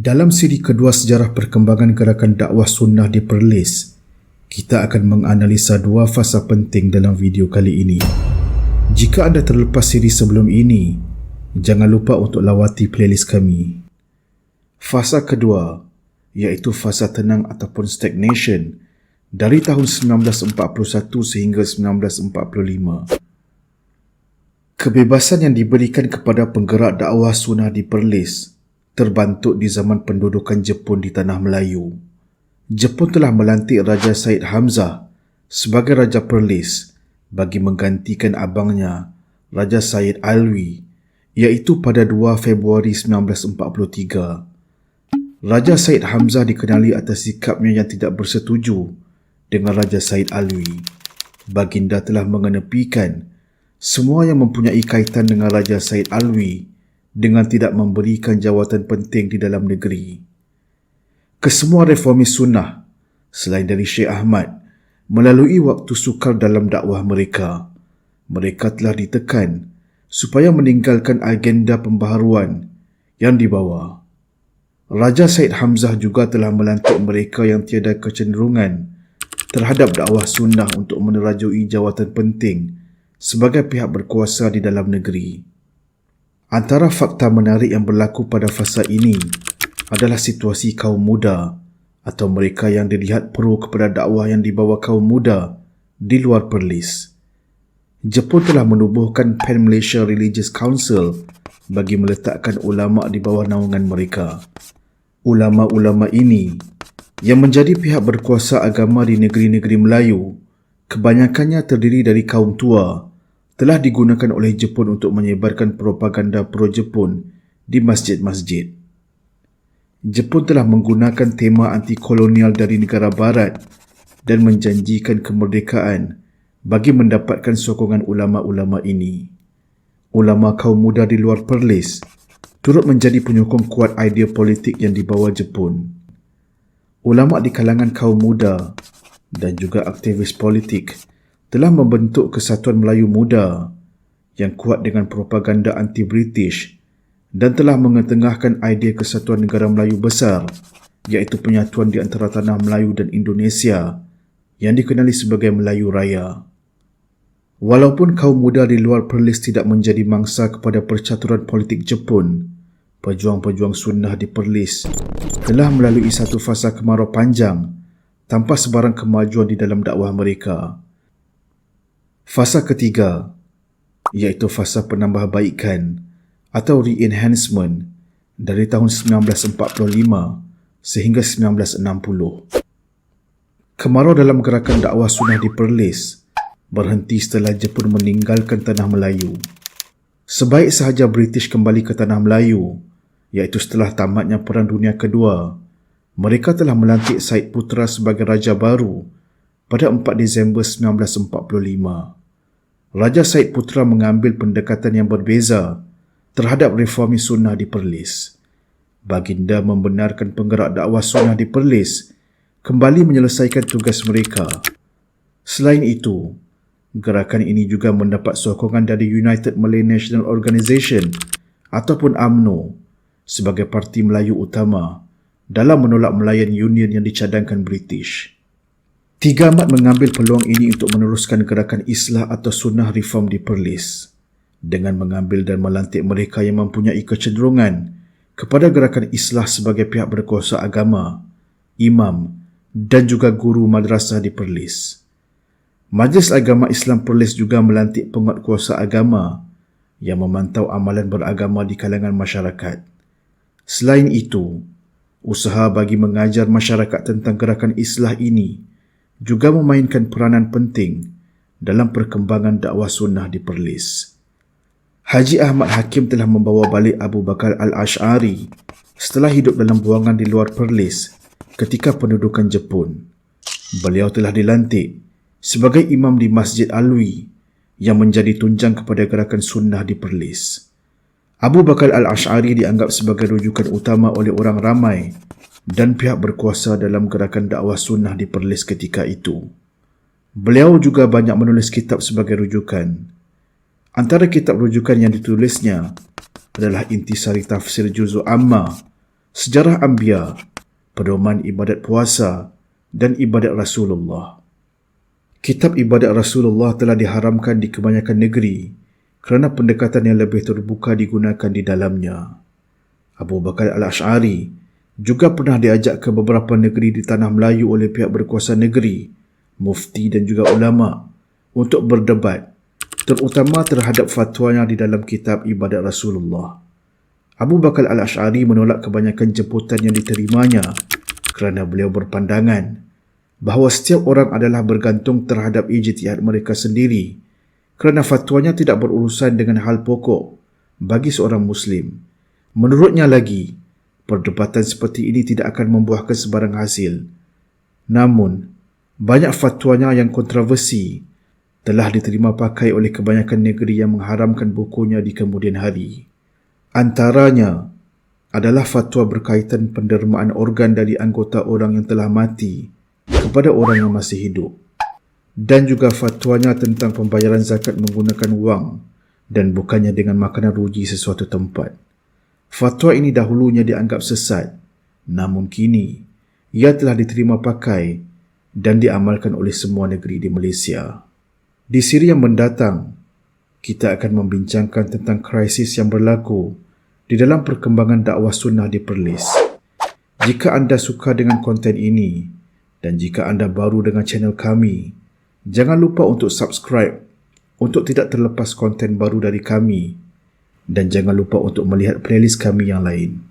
Dalam siri kedua sejarah perkembangan gerakan dakwah sunnah di Perlis, kita akan menganalisa dua fasa penting dalam video kali ini. Jika anda terlepas siri sebelum ini, jangan lupa untuk lawati playlist kami. Fasa kedua, iaitu fasa tenang ataupun stagnation dari tahun 1941 sehingga 1945. Kebebasan yang diberikan kepada penggerak dakwah sunnah di Perlis terbantuk di zaman pendudukan Jepun di Tanah Melayu. Jepun telah melantik Raja Said Hamzah sebagai Raja Perlis bagi menggantikan abangnya, Raja Said Alwi, iaitu pada 2 Februari 1943. Raja Said Hamzah dikenali atas sikapnya yang tidak bersetuju dengan Raja Said Alwi. Baginda telah mengenepikan semua yang mempunyai kaitan dengan Raja Said Alwi dengan tidak memberikan jawatan penting di dalam negeri. Kesemua reformis sunnah selain dari Syekh Ahmad melalui waktu sukar dalam dakwah mereka, mereka telah ditekan supaya meninggalkan agenda pembaharuan yang dibawa. Raja Said Hamzah juga telah melantik mereka yang tiada kecenderungan terhadap dakwah sunnah untuk menerajui jawatan penting sebagai pihak berkuasa di dalam negeri. Antara fakta menarik yang berlaku pada fasa ini adalah situasi kaum muda atau mereka yang dilihat pro kepada dakwah yang dibawa kaum muda di luar Perlis. Jepun telah menubuhkan Pan Malaysia Religious Council bagi meletakkan ulama di bawah naungan mereka. Ulama-ulama ini yang menjadi pihak berkuasa agama di negeri-negeri Melayu kebanyakannya terdiri dari kaum tua telah digunakan oleh Jepun untuk menyebarkan propaganda pro-Jepun di masjid-masjid. Jepun telah menggunakan tema anti-kolonial dari negara barat dan menjanjikan kemerdekaan bagi mendapatkan sokongan ulama-ulama ini. Ulama kaum muda di luar Perlis turut menjadi penyokong kuat idea politik yang dibawa Jepun. Ulama di kalangan kaum muda dan juga aktivis politik telah membentuk Kesatuan Melayu Muda yang kuat dengan propaganda anti-British dan telah mengetengahkan idea Kesatuan Negara Melayu Besar iaitu penyatuan di antara tanah Melayu dan Indonesia yang dikenali sebagai Melayu Raya. Walaupun kaum muda di luar Perlis tidak menjadi mangsa kepada percaturan politik Jepun, pejuang-pejuang sunnah di Perlis telah melalui satu fasa kemarau panjang tanpa sebarang kemajuan di dalam dakwah mereka. Fasa ketiga iaitu fasa penambahbaikan atau re-enhancement dari tahun 1945 sehingga 1960. Kemarau dalam gerakan dakwah sunnah di Perlis berhenti setelah Jepun meninggalkan tanah Melayu. Sebaik sahaja British kembali ke tanah Melayu, iaitu setelah tamatnya Perang Dunia Kedua, mereka telah melantik Said Putra sebagai Raja baru pada 4 Disember 1945. Raja Said Putra mengambil pendekatan yang berbeza terhadap reformi sunnah di Perlis. Baginda membenarkan penggerak dakwah sunnah di Perlis kembali menyelesaikan tugas mereka. Selain itu, gerakan ini juga mendapat sokongan dari United Malay National Organisation ataupun AMNO sebagai parti Melayu utama dalam menolak Melayan Union yang dicadangkan British. Tiga Amat mengambil peluang ini untuk meneruskan gerakan Islah atau Sunnah Reform di Perlis dengan mengambil dan melantik mereka yang mempunyai kecenderungan kepada gerakan Islah sebagai pihak berkuasa agama, imam dan juga guru madrasah di Perlis. Majlis Agama Islam Perlis juga melantik penguatkuasa agama yang memantau amalan beragama di kalangan masyarakat. Selain itu, usaha bagi mengajar masyarakat tentang gerakan Islah ini juga memainkan peranan penting dalam perkembangan dakwah sunnah di Perlis. Haji Ahmad Hakim telah membawa balik Abu Bakar Al-Ash'ari setelah hidup dalam buangan di luar Perlis ketika pendudukan Jepun. Beliau telah dilantik sebagai imam di Masjid Alwi yang menjadi tunjang kepada gerakan sunnah di Perlis. Abu Bakar Al-Ash'ari dianggap sebagai rujukan utama oleh orang ramai dan pihak berkuasa dalam gerakan dakwah sunnah di Perlis ketika itu. Beliau juga banyak menulis kitab sebagai rujukan. Antara kitab rujukan yang ditulisnya adalah Intisari Tafsir Juzu Amma sejarah Ambia, pedoman ibadat puasa dan ibadat Rasulullah. Kitab ibadat Rasulullah telah diharamkan di kebanyakan negeri kerana pendekatan yang lebih terbuka digunakan di dalamnya. Abu Bakar Al-Ash'ari juga pernah diajak ke beberapa negeri di tanah Melayu oleh pihak berkuasa negeri, mufti dan juga ulama untuk berdebat terutama terhadap fatwanya di dalam kitab ibadat Rasulullah. Abu Bakar al-Ash'ari menolak kebanyakan jemputan yang diterimanya kerana beliau berpandangan bahawa setiap orang adalah bergantung terhadap ijtihad mereka sendiri kerana fatwanya tidak berurusan dengan hal pokok bagi seorang Muslim. Menurutnya lagi, perdebatan seperti ini tidak akan membuahkan sebarang hasil. Namun, banyak fatwanya yang kontroversi telah diterima pakai oleh kebanyakan negeri yang mengharamkan bukunya di kemudian hari. Antaranya adalah fatwa berkaitan pendermaan organ dari anggota orang yang telah mati kepada orang yang masih hidup dan juga fatwanya tentang pembayaran zakat menggunakan wang dan bukannya dengan makanan ruji sesuatu tempat. Fatwa ini dahulunya dianggap sesat, namun kini ia telah diterima pakai dan diamalkan oleh semua negeri di Malaysia. Di siri yang mendatang, kita akan membincangkan tentang krisis yang berlaku di dalam perkembangan dakwah sunnah di Perlis. Jika anda suka dengan konten ini dan jika anda baru dengan channel kami, jangan lupa untuk subscribe untuk tidak terlepas konten baru dari kami dan jangan lupa untuk melihat playlist kami yang lain.